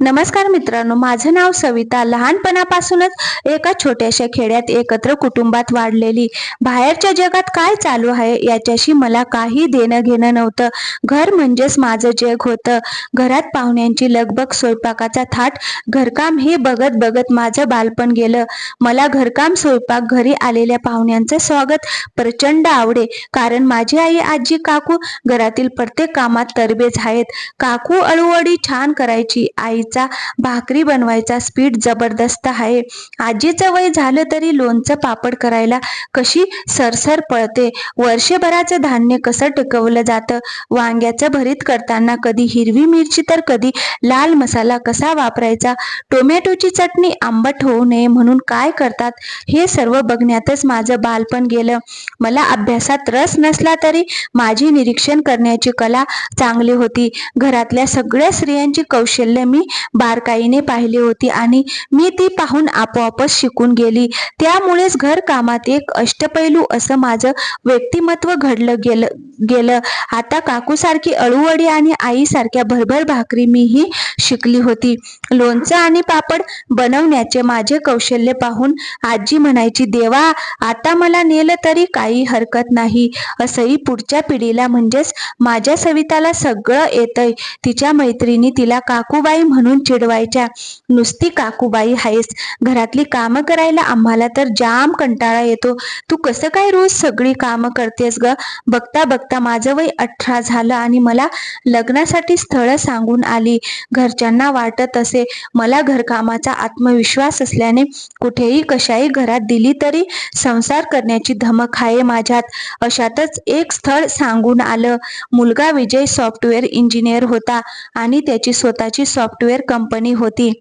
नमस्कार मित्रांनो माझं नाव सविता. लहानपणापासूनच एका छोट्याशा खेड्यात एकत्र कुटुंबात वाढलेली. बाहेरच्या जगात काय चालू आहे याच्याशी मला काही देणं घेणं नव्हतं. घर म्हणजेच माझं जग होतं. घरात पाहुण्यांची लगबग स्वयंपाकाचा थाट घरकाम हे बघत बघत माझं बालपण गेलं. मला घरकाम स्वयंपाक घरी आलेल्या पाहुण्यांचं स्वागत प्रचंड आवडे. कारण माझी आई आजी काकू घरातील प्रत्येक कामात तरबेज आहेत. काकू अळूवडी छान करायची. आई आईचा भाकरी बनवायचा स्पीड जबरदस्त आहे. आजीचं वय झालं तरी लोणचं पापड करायला कशी सरसर पळते. वर्षभराचं धान्य कसं टिकवलं जातं? वांग्याचं भरीत करताना कधी हिरवी मिरची तर कधी लाल मसाला कसा वापरायचा? टोमॅटोची चटणी आंबट होऊ नये म्हणून काय करतात? हे सर्व बघण्यातच माझं बालपण गेलं. मला अभ्यासात रस नसला तरी माझी निरीक्षण करण्याची कला चांगली होती. घरातल्या सगळ्या स्त्रियांची कौशल्य मी बारकाईने पाहिली होती आणि मी ती पाहून आपोआपच शिकून गेली. त्यामुळेच घर कामात एक अष्टपैलू असं माझं व्यक्तिमत्व घडलं गेलं गेलं. आता काकूसारखी अळूवडी आणि आईसारख्या भरभर भाकरी मीही शिकली होती. लोणचं आणि पापड बनवण्याचे माझे कौशल्य पाहून आजी म्हणायची देवा आता मला नेलं तरी काही हरकत नाही असंही पुढच्या पिढीला म्हणजेच माझ्या सविताला सगळं येतंय. तिच्या मैत्रिणी तिला काकूबाई म्हणून चिडवायच्या. नुसती काकूबाई आहेस घरातली कामं करायला आम्हाला तर जाम कंटाळा येतो. तू कसं काय रोज सगळी कामं करतेस ग? बघता बघता माझं वय अठरा झालं आणि मला लग्नासाठी स्थळं सांगून आली. घरच्यांना वाटत असे. मला घरकामाचा आत्मविश्वास असल्याने कुठेही कशाही घरात दिली तरी संसार करण्याची धमक आहे माझ्यात. अशातच एक स्थळ सांगून आलं. मुलगा विजय सॉफ्टवेअर इंजिनियर होता आणि त्याची स्वतःची सॉफ्टवेअर कंपनी होती.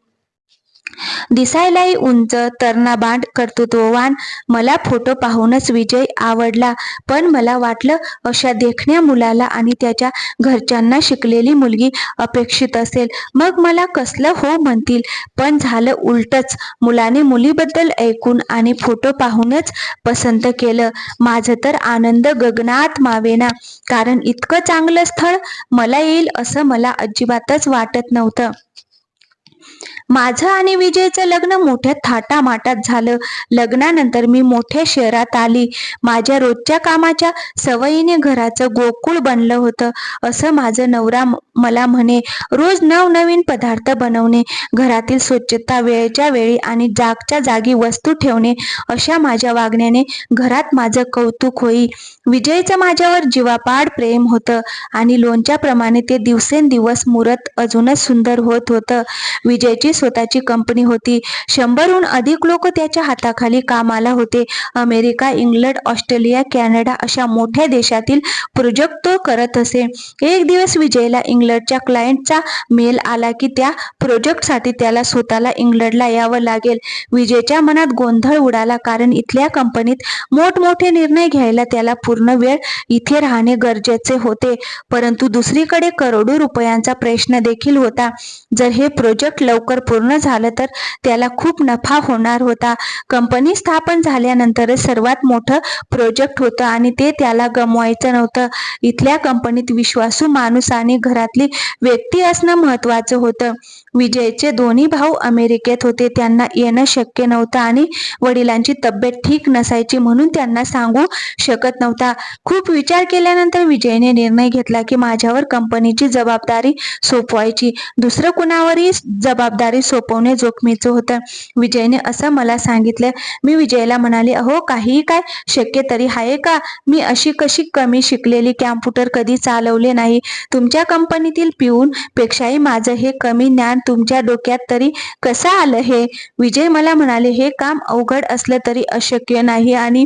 दिसायलाही उंच तरणाबांड कर्तृत्ववान. मला फोटो पाहूनच विजय आवडला पण मला वाटलं अशा देखण्या मुलाला आणि त्याच्या घरच्यांना शिकलेली मुलगी अपेक्षित असेल. मग मला कसलं हो म्हणतील पण झालं उलटच. मुलाने मुलीबद्दल ऐकून आणि फोटो पाहूनच पसंत केलं. माझं तर आनंद गगनात मावेना कारण इतकं चांगलं स्थळ मला येईल असं मला अजिबातच वाटत नव्हतं. माझं आणि विजयचं लग्न मोठ्या थाटामाटात झालं. लग्नानंतर मी मोठ्या शहरात आली. माझ्या रोजच्या कामाच्या सवयीने घराचं गोकुळ बनलं होतं. असं माझं नवरा मला म्हणे रोज नवनवीन पदार्थ बनवणे घरातील स्वच्छता वेळेच्या वेळी आणि जागच्या जागी वस्तू ठेवणे अशा माझ्या वागण्याने घरात माझं कौतुक होई. विजयचं माझ्यावर जीवापाड प्रेम होतं आणि लोणच्याप्रमाणे ते दिवसेंदिवस मुरत अजूनच सुंदर होत होतं. विजयची स्वतःची कंपनी होती. शंभरहून अधिक लोक त्याच्या हाताखाली कामाला होते. अमेरिका इंग्लंड ऑस्ट्रेलिया कॅनडा अशा मोठ्या देशातील प्रोजेक्ट तो करत असे. एक दिवस विजयला इंग्लंडच्या क्लायंटचा मेल आला की त्या प्रोजेक्टसाठी त्याला स्वतःला इंग्लंडला यावं लागेल. विजयच्या मनात गोंधळ उडाला कारण इथल्या कंपनीत मोठमोठे निर्णय घ्यायला त्याला पूर्ण वेळ इथे राहणे गरजेचे होते. परंतु दुसरीकडे करोडो रुपयांचा प्रश्न देखील होता. जर हे प्रोजेक्ट लवकर पूर्ण झालं तर त्याला खूप नफा होणार होता. कंपनी स्थापन झाल्यानंतरच सर्वात मोठं प्रोजेक्ट होतं आणि ते त्याला गमवायचं नव्हतं. इथल्या कंपनीत विश्वासू माणूस आणि घरातली व्यक्ती असणं महत्वाचं होतं. विजयचे दोन्ही भाऊ अमेरिकेत होते. त्यांना येणं शक्य नव्हतं आणि वडिलांची तब्येत ठीक नसायची म्हणून त्यांना सांगू शकत नव्हता. खूप विचार केल्यानंतर विजयने निर्णय घेतला की माझ्यावर कंपनीची जबाबदारी सोपवायची. दुसरं कुणावरही जबाबदारी सोपवणे जोखमीचं होतं. विजयने असं मला सांगितलं. मी विजयला म्हणाले अहो काही काय शक्य तरी आहे का? मी अशी कशी कमी शिकलेली कॅम्प्युटर कधी चालवले नाही? तुमच्या कंपनीतील पिऊन पेक्षाही माझं हे कमी ज्ञान तुमच्या डोक्यात तरी कसं आलं हे? विजय मला म्हणाले हे काम अवघड असलं तरी अशक्य नाही आणि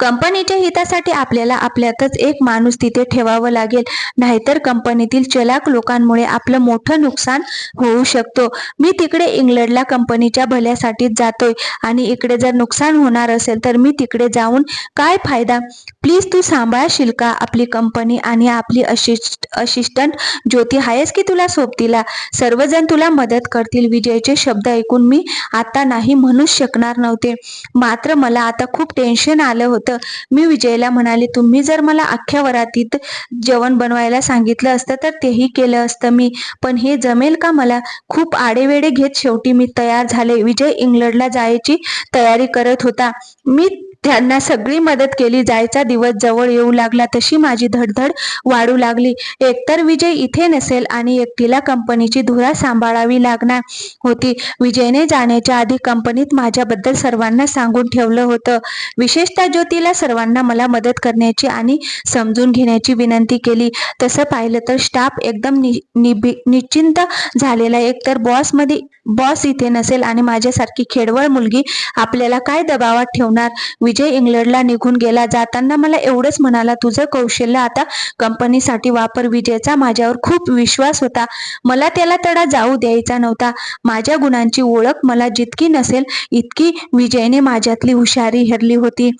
कंपनीच्या हितासाठी आपल्याला आपल्यातच एक माणूस तिथे ठेवावं लागेल. नाहीतर कंपनीतील चलाक लोकांमुळे आपलं मोठं नुकसान होऊ शकतो. मी तिकडे इंग्लंडला कंपनीच्या भल्यासाठीच जातोय आणि इकडे जर नुकसान होणार असेल तर मी तिकडे जाऊन काय फायदा? प्लीज तू सांभाळशील का आपली कंपनी आणि आपली असिस्ट असिस्टंट ज्योती. आहेस की तुला सोबतीला? सर्वजण तुला मदत करतील. विजयचे शब्द ऐकून मी आता नाही म्हणूच शकणार नव्हते. मात्र मला आता खूप टेन्शन टेन्शन आलं होतं. मी विजयला म्हणाले तुम्ही जर मला अख्ख्या वरातीत जेवण बनवायला सांगितलं असतं तर तेही केलं असतं मी. पण हे जमेल का मला? खूप आडेवेडे घेत शेवटी मी तयार झाले. विजय इंग्लंडला जायची तयारी करत होता. मी त्यांना सगळी मदत केली. जायचा दिवस जवळ येऊ लागला तशी माझी धडधड वाढू लागली. एकतर विजय इथे नसेल आणि एकटीला कंपनीची धुरा सांभाळावी लागणार होती. विजयने जाण्याच्या आधी कंपनीत माझ्याबद्दल सर्वांना सांगून ठेवलं होतं. विशेषतः ज्योतीला सर्वांना मला मदत करण्याची आणि समजून घेण्याची विनंती केली. तसं पाहिलं तर स्टाफ एकदम नि निबी निश्चिंत झालेला एकतर बॉसमध्ये बॉस इथे नसेल आणि माझ्यासारखी खेडवळ मुलगी आपल्याला काय दबावात ठेवणार? विजय इंग्लंडला निघून गेला जाताना मला एवढंच म्हणाला तुझं कौशल्य आता कंपनीसाठी वापर विजयचा माझ्यावर खूप विश्वास होता. मला त्याला तडा जाऊ द्यायचा नव्हता. माझ्या गुणांची ओळख मला जितकी नसेल इतकी विजयने माझ्यातली हुशारी हरली होती.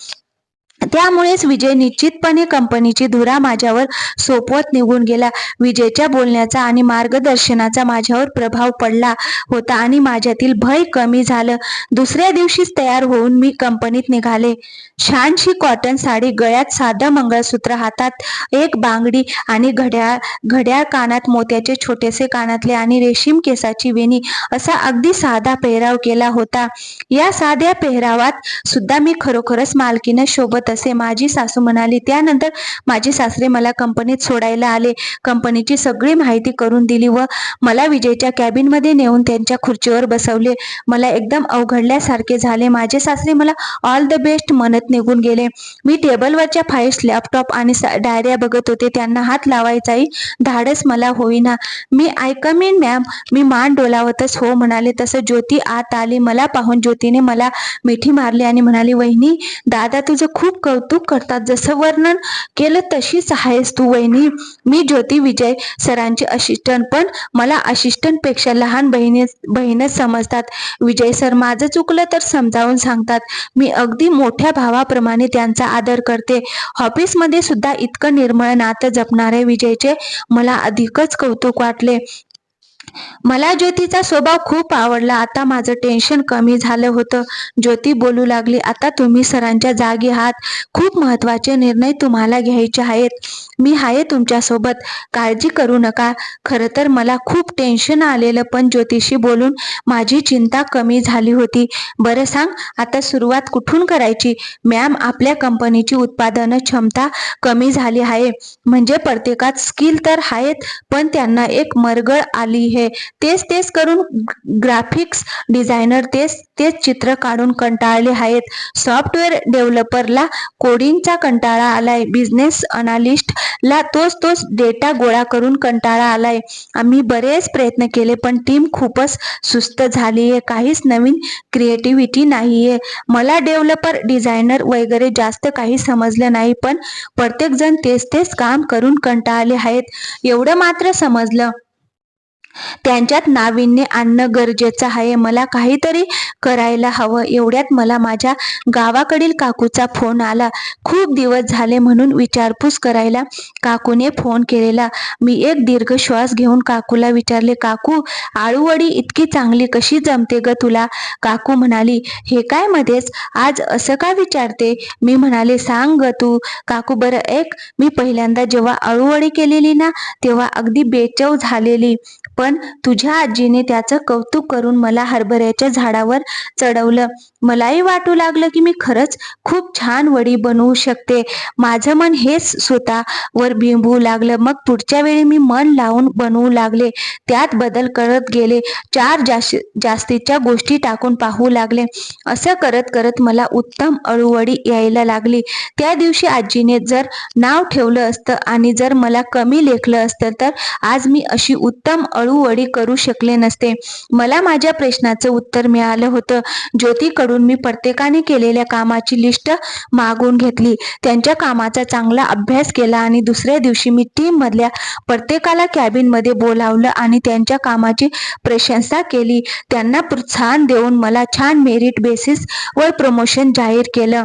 त्यामुळेच विजय निश्चितपणे कंपनीची धुरा माझ्यावर सोपवत निघून गेला. विजयच्या बोलण्याचा आणि मार्गदर्शनाचा माझ्यावर प्रभाव पडला होता आणि माझ्यातील भय कमी झालं. दुसऱ्या दिवशीच तयार होऊन मी कंपनीत निघाले. छानशी कॉटन साडी गळ्यात साधं मंगळसूत्र हातात एक बांगडी आणि घड्याळ घड्याळ कानात मोत्याचे छोटेसे कानातले आणि रेशीम केसाची वेणी असा अगदी साधा पेहराव केला होता. या साध्या पेहरावात सुद्धा मी खरोखरच मालकीनं शोभत तसे माझी सासू म्हणाली त्यानंतर माझे सासरे मला कंपनीत सोडायला आले. कंपनीची सगळी माहिती करून दिली व मला विजयच्या कॅबिनमध्ये नेऊन त्यांच्या खुर्चीवर बसवले. मला एकदम अवघडल्यासारखे झाले. माझे सासरे मला ऑल द बेस्ट म्हणत निघून गेले. मी टेबलवरच्या फाईल्स लॅपटॉप आणि डायऱ्या बघत होते. त्यांना हात लावायचाही धाडस मला होईना. मी ऐकमीन मॅम मी मान डोलावतच हो म्हणाले. तसं ज्योती आत आली. मला पाहून ज्योतीने मला मिठी मारली आणि म्हणाली वहिनी दादा तुझं खूप कौतुक करतात. जसं वर्णन केलं तशीच आहेस तू वहिनी. मी ज्योती विजय सरांची असिस्टंट पण मला असिस्टंटपेक्षा लहान बहिणी बहीणच समजतात. विजय सर माझं चुकलं तर समजावून सांगतात. मी अगदी मोठ्या भावाप्रमाणे त्यांचा आदर करते. ऑफिसमध्ये सुद्धा इतकं निर्मळ नातं जपणारे विजयचे मला अधिकच कौतुक वाटले. मला ज्योतीचा स्वभाव खूप आवडला. आता माझं टेन्शन कमी झालं होतं. ज्योती बोलू लागली आता तुम्ही सरांच्या जागी आहात. खूप महत्त्वाचे निर्णय तुम्हाला घ्यायचे आहेत. मी आहे तुमच्यासोबत. काळजी करू नका. खरं तर मला खूप टेन्शन आलेलं पण ज्योतिषी बोलून माझी चिंता कमी झाली होती. बरं सांग आता सुरुवात कुठून करायची? मॅम आपल्या कंपनीची उत्पादन क्षमता कमी झाली आहे. म्हणजे प्रत्येकात स्किल तर आहेत पण त्यांना एक मरगळ आली आहे. तेच तेच करून ग्राफिक्स डिझायनर तेच तेच चित्र काढून कंटाळले आहेत. सॉफ्टवेअर डेव्हलपरला कोडिंगचा कंटाळा आलाय. बिझनेस अनालिस्टला तोच तोच डेटा गोळा करून कंटाळा आलाय. आम्ही बरेच प्रयत्न केले पण टीम खूपच सुस्त झाली आहे काहीच नवीन क्रिएटिव्हिटी नाहीये. मला डेव्हलपर डिझायनर वगैरे जास्त काही समजलं नाही पण प्रत्येक जण तेच तेच काम करून कंटाळले आहेत. एवढं मात्र समजलं. त्यांच्यात नाविन्य आणणं गरजेचं आहे. मला काहीतरी करायला हवं. एवढ्यात मला माझ्या गावाकडील काकूचा फोन आला. खूप दिवस झाले म्हणून विचारपूस करायला. काकूने फोन केलेला. मी एक दीर्घ श्वास घेऊन काकूला विचारले काकू आळूवडी इतकी चांगली कशी जमते ग तुला? काकू म्हणाली हे काय मध्येच? आज असं का विचारते? मी म्हणाले सांग ग तू. काकू बरं एक मी पहिल्यांदा जेव्हा आळूवडी केलेली ना तेव्हा अगदी बेचव झालेली. पण तुझ्या आजीने त्याचं कौतुक करून मला हरभऱ्याच्या झाडावर चढवलं. मलाही वाटू लागलं की मी खरंच खूप छान वडी बनवू शकते. माझं मन हेच स्वतःवर बिंबू लागलं मग पुढच्या वेळी मी मन लावून बनवू लागले. त्यात बदल करत गेले. चार जास्त जास्तीच्या गोष्टी टाकून पाहू लागले. असं करत करत मला उत्तम अळूवडी यायला लागली. त्या दिवशी आजीने जर नाव ठेवलं असतं आणि जर मला कमी लेखलं असतं तर आज मी अशी उत्तम अळूवडी करू शकले नसते. मला माझ्या प्रश्नाचं उत्तर मिळालं होतं. ज्योतीकडून मी प्रत्येकाने केलेल्या कामाची लिस्ट मागून घेतली. त्यांच्या कामाचा चांगला अभ्यास केला आणि दुसऱ्या दिवशी मी टीम मधल्या प्रत्येकाला कॅबिनमध्ये बोलावलं आणि त्यांच्या कामाची प्रशंसा केली. त्यांना प्रोत्साहन देऊन मला छान मेरिट बेसिस वर प्रमोशन जाहीर केलं.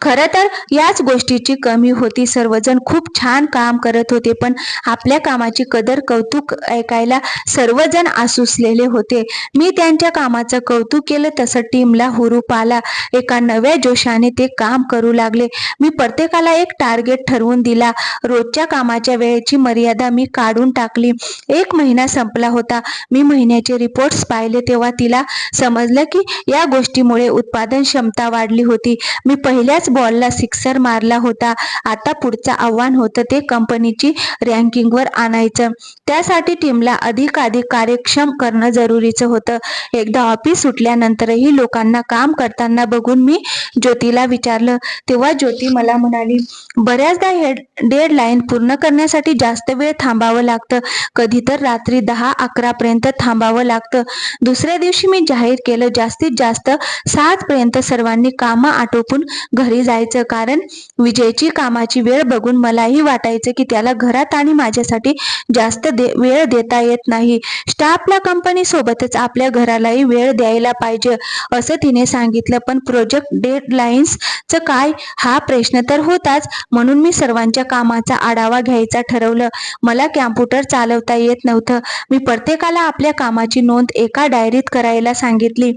खरं तर याच गोष्टीची कमी होती. सर्वजण खूप छान काम करत होते पण आपल्या कामाची कदर कौतुक ऐकायला सर्वजण आसुसलेले होते. मी त्यांच्या कामाचं कौतुक केलं तसं टीमला हुरूप आला. एका नव्या जोशाने ते काम करू लागले. मी प्रत्येकाला एक टार्गेट ठरवून दिला. रोजच्या कामाच्या वेळेची मर्यादा मी काढून टाकली. एक महिना संपला होता. मी महिन्याचे रिपोर्ट्स पाहिले तेव्हा तिला समजलं की या गोष्टीमुळे उत्पादन क्षमता वाढली होती. मी पहिल्याच बॉलला सिक्सर मारला होता. आता पुढचं आव्हान होतं ते कंपनीची रँकिंगवर आणायचं. त्यासाठी टीमला अधिकाधिक कार्यक्षम करणं जरुरीचं होतं. एकदा ऑफिस सुटल्यानंतरही लोकांना काम करताना बघून मी ज्योतीला विचारलं तेव्हा ज्योती मला म्हणाली बऱ्याचदा हेड डेडलाईन पूर्ण करण्यासाठी जास्त वेळ थांबावं लागतं. कधी तर रात्री दहा अकरा पर्यंत थांबावं लागतं. दुसऱ्या दिवशी मी जाहीर केलं जास्तीत जास्त सात पर्यंत सर्वांनी कामं आटोपून घरी जायचं कारण विजयची कामाची वेळ बघून मलाही वाटायचं की त्याला घरात आणि माझ्यासाठी जास्त दे वेळ देता येत नाही. स्टाफला कंपनी सोबतच आपल्या घरालाही वेळ द्यायला पाहिजे असं तिने सांगितलं. पण प्रोजेक्ट डेडलाईन्सचं काय? हा प्रश्न तर होताच. म्हणून मी सर्वांच्या कामाचा आढावा घ्यायचा ठरवलं. मला कॅम्प्युटर चालवता येत नव्हतं. मी प्रत्येकाला आपल्या कामाची नोंद एका डायरीत करायला सांगितली.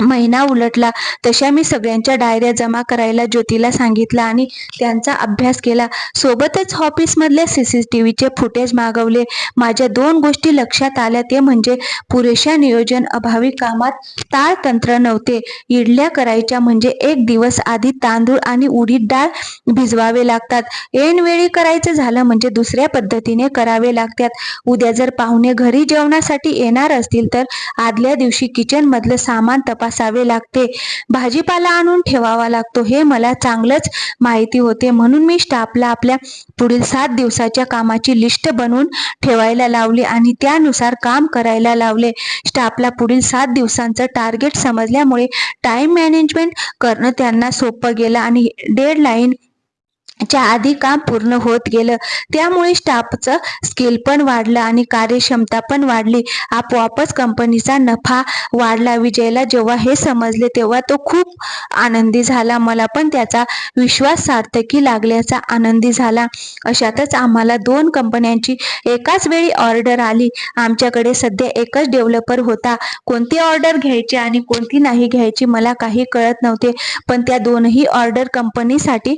महिना उलटला. तशा मी सगळ्यांच्या डायऱ्या जमा करायला ज्योतीला सांगितलं आणि त्यांचा अभ्यास केला. सोबतच ऑफिसमधल्या सी सी टी व्हीचे फुटेज मागवले. माझ्या दोन गोष्टी लक्षात आल्या. ते म्हणजे पुरेशा नियोजन अभावी कामात ताळतंत्र नव्हते. इडल्या करायच्या म्हणजे एक दिवस आधी तांदूळ आणि उडीद डाळ भिजवावे लागतात. ऐनवेळी करायचं झालं म्हणजे दुसऱ्या पद्धतीने करावे लागतात. उद्या जर पाहुणे घरी जेवणासाठी येणार असतील तर आदल्या दिवशी किचनमधलं सामान तपास तपासावे लागते. भाजीपाला आणून ठेवावा लागतो. हे मला चांगलंच माहिती होते. म्हणून मी स्टाफला आपल्या पुढील सात दिवसाच्या कामाची लिस्ट बनवून ठेवायला लावली आणि त्यानुसार काम करायला लावले. स्टाफला पुढील सात दिवसांचं टार्गेट समजल्यामुळे टाइम मॅनेजमेंट करणं त्यांना सोपं गेलं आणि डेडलाईन च्या आधी काम पूर्ण होत गेलं. त्यामुळे स्टाफचं स्किल पण वाढलं आणि कार्यक्षमता पण वाढली. आपोआपच कंपनीचा नफा वाढला. विजयला जेव्हा हे समजले तेव्हा तो खूप आनंदी झाला. मला पण त्याचा विश्वास सार्थकी लागल्याचा आनंदी झाला. अशातच आम्हाला दोन कंपन्यांची एकाच वेळी ऑर्डर आली. आमच्याकडे सध्या एकच डेव्हलपर होता. कोणती ऑर्डर घ्यायची आणि कोणती नाही घ्यायची मला काही कळत नव्हते. पण त्या दोनही ऑर्डर कंपनीसाठी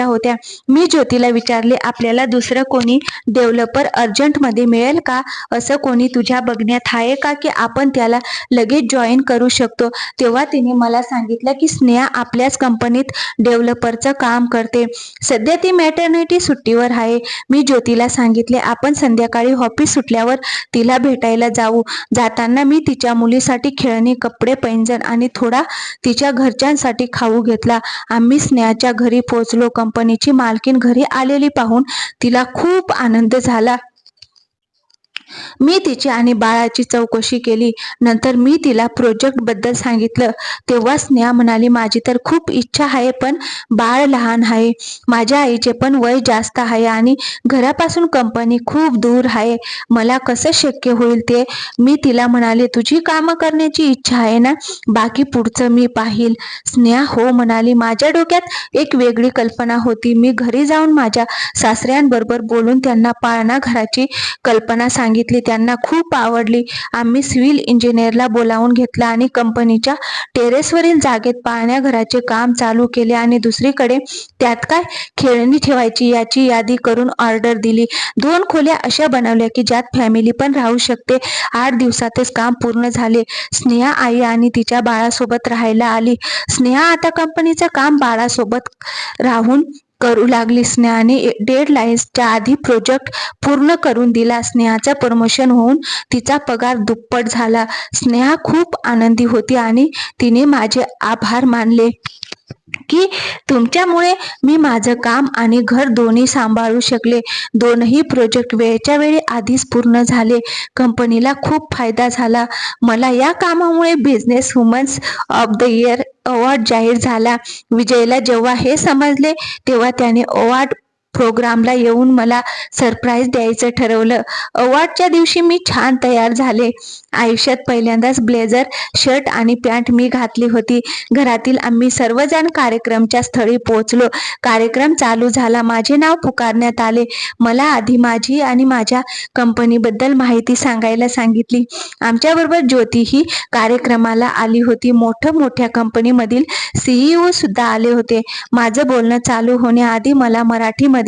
महत्त्वाच्या होत्या. मी ज्योतीला विचारले आपल्याला दुसरं कोणी डेव्हलपर अर्जंटमध्ये मिळेल का? असं कोणी तुझ्या बघण्यात आहे का की आपण त्याला लगेच जॉईन करू शकतो? तेव्हा तिने मला सांगितलं की स्नेहा आपल्याच कंपनीत डेव्हलपरचं काम करते. सध्या ती मॅटर्निटी सुट्टीवर आहे. मी ज्योतीला सांगितले आपण संध्याकाळी ऑफिस सुटल्यावर तिला भेटायला जाऊ. जाताना मी तिच्या मुलीसाठी खेळणी कपडे पैंजण आणि थोडा तिच्या घरच्यांसाठी खाऊ घेतला. आम्ही स्नेहाच्या घरी पोहोचलो. कंपनीची मालकीन घरी आलेली पाहून तिला खूप आनंद झाला. मी तिची आणि बाळाची चौकशी केली. नंतर मी तिला प्रोजेक्टबद्दल सांगितलं. तेव्हा स्नेहा म्हणाली माझी तर खूप इच्छा आहे पण बाळ लहान आहे. माझ्या आईचे पण वय जास्त आहे आणि घरापासून कंपनी खूप दूर आहे. मला कसं शक्य होईल ते? मी तिला म्हणाले तुझी कामं करण्याची इच्छा आहे ना? बाकी पुढचं मी पाहिल. स्नेहा हो म्हणाली माझ्या डोक्यात एक वेगळी कल्पना होती. मी घरी जाऊन माझ्या सासऱ्यांबरोबर बोलून त्यांना पाळणा घराची कल्पना सांगितली. त्यांना खूप आवडली. आम्ही सिव्हिल इंजिनियरला बोलावून घेतला आणि कंपनीच्या टेरेसवरील जागेत पाळण्या घराचे काम चालू केले आणि दुसरीकडे त्यात काय खेळणी ठेवायची याची यादी करून ऑर्डर दिली. दोन खोल्या अशा बनवल्या की ज्यात फॅमिली पण राहू शकते. आठ दिवसातच काम पूर्ण झाले. स्नेहा आई आणि तिच्या बाळासोबत राहायला आली. स्नेहा आता कंपनीचं काम बाळासोबत राहून करू लागली. स्नेहाने डेडलाईन्सच्या आधी प्रोजेक्ट पूर्ण करून दिला. स्नेहाचं प्रमोशन होऊन तिचा पगार दुप्पट झाला. स्नेहा खूप आनंदी होती आणि तिने माझे आभार मानले की तुमच्यामुळे मी माझं काम आणि घर दोन्ही सांभाळू शकले. दोनही प्रोजेक्ट वेळच्या वेळी आधीच पूर्ण झाले. कंपनीला खूप फायदा झाला. मला या कामामुळे business women's of the year award जाहीर झाला. विजयला जेव्हा हे समजले तेव्हा त्याने अवॉर्ड प्रोग्रामला येऊन मला सरप्राईज द्यायचं ठरवलं. अवॉर्डच्या दिवशी मी छान तयार झाले. आयुष्यात पहिल्यांदाच ब्लेझर शर्ट आणि पॅन्ट मी घातली होती. घरातील आम्ही सर्वजण कार्यक्रमच्या स्थळी पोहोचलो. कार्यक्रम चालू झाला. माझे नाव पुकारण्यात आले. मला आधी माझी आणि माझ्या कंपनीबद्दल माहिती सांगायला सांगितली. आमच्याबरोबर ज्योती ही कार्यक्रमाला आली होती. मोठ्या मोठ्या कंपनीमधील सीईओ सुद्धा आले होते. माझं बोलणं चालू होण्याआधी मला मराठीमध्ये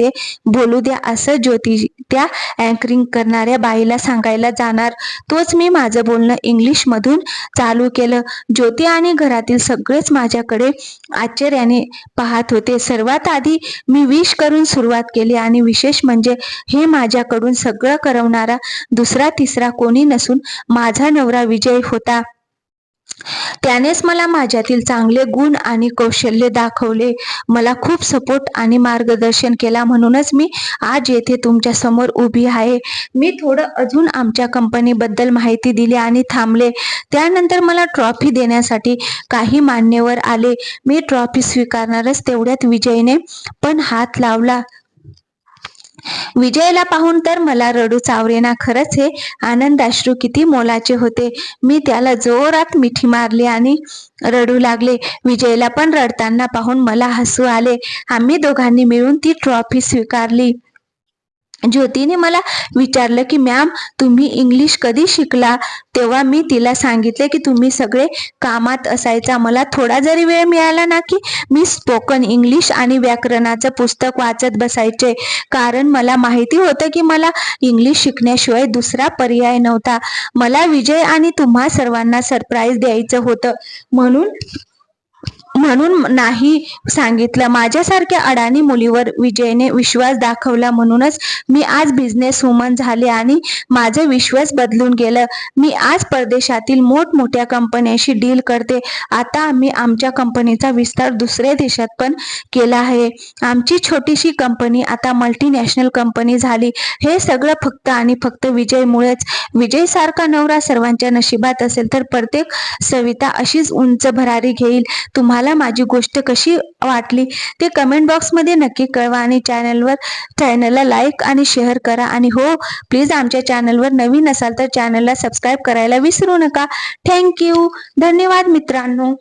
बोलू द्या असं ज्योती त्या अँकरिंग करणाऱ्या बाईला सांगायला जाणार. तोच मी माझं बोलणं इंग्लिशमधून चालू केलं. ज्योती आणि घरातील सगळेच माझ्याकडे आश्चर्याने पाहत होते. सर्वात आधी मी विश करून सुरुवात केली आणि विशेष म्हणजे हे माझ्याकडून सगळं करवणारा दुसरा तिसरा कोणी नसून माझा नवरा विजय होता. त्यानेच मला माझ्यातील चांगले गुण आणि कौशल्य दाखवले. मला खूप सपोर्ट आणि मार्गदर्शन केला. म्हणूनच मी आज येथे तुमच्यासमोर उभी आहे. मी थोडं अजून आमच्या कंपनीबद्दल माहिती दिली आणि थांबले. त्यानंतर मला ट्रॉफी देण्यासाठी काही मान्यवर आले. मी ट्रॉफी स्वीकारणारच तेवढ्यात विजयने पण हात लावला. विजयला पाहून तर मला रडू चावरेना खरंच हे आनंदाश्रू किती मोलाचे होते. मी त्याला जोरात मिठी मारली आणि रडू लागले. विजयला पण रडताना पाहून मला हसू आले. आम्ही दोघांनी मिळून ती ट्रॉफी स्वीकारली. ज्योतीने मला विचारलं की मॅम तुम्ही इंग्लिश कधी शिकला? तेव्हा मी तिला सांगितले की तुम्ही सगळे कामात असायचा. मला थोडा जरी वेळ मिळाला ना की मी स्पोकन इंग्लिश आणि व्याकरणाचं पुस्तक वाचत बसायचे. कारण मला माहिती होतं की मला इंग्लिश शिकण्याशिवाय दुसरा पर्याय नव्हता. मला विजय आणि तुम्हा सर्वांना सरप्राईज द्यायचं होतं. म्हणून म्हणून नाही सांगितलं. माझ्यासारख्या अडाणी मुलीवर विजयने विश्वास दाखवला म्हणूनच मी आज बिझनेस वुमन झाले आणि माझं विश्वास बदलून गेलं. मी आज परदेशातील मोठमोठ्या कंपन्यांशी डील करते. आता आम्ही आमच्या कंपनीचा विस्तार दुसऱ्या देशात पण केला आहे. आमची छोटीशी कंपनी आता मल्टीनॅशनल कंपनी झाली. हे सगळं फक्त आणि फक्त विजयमुळेच. विजय सारखा नवरा सर्वांच्या नशिबात असेल तर प्रत्येक सविता अशीच उंच भरारी घेईल. तुम्हाला माझी गोष्ट कशी वाटली ते कमेंट बॉक्समध्ये नक्की कळवा आणि चॅनलवर चॅनलला लाईक आणि शेअर करा. आणि हो प्लीज आमच्या चॅनलवर नवीन असाल तर चॅनलला सबस्क्राईब करायला विसरू नका. थँक्यू धन्यवाद मित्रांनो.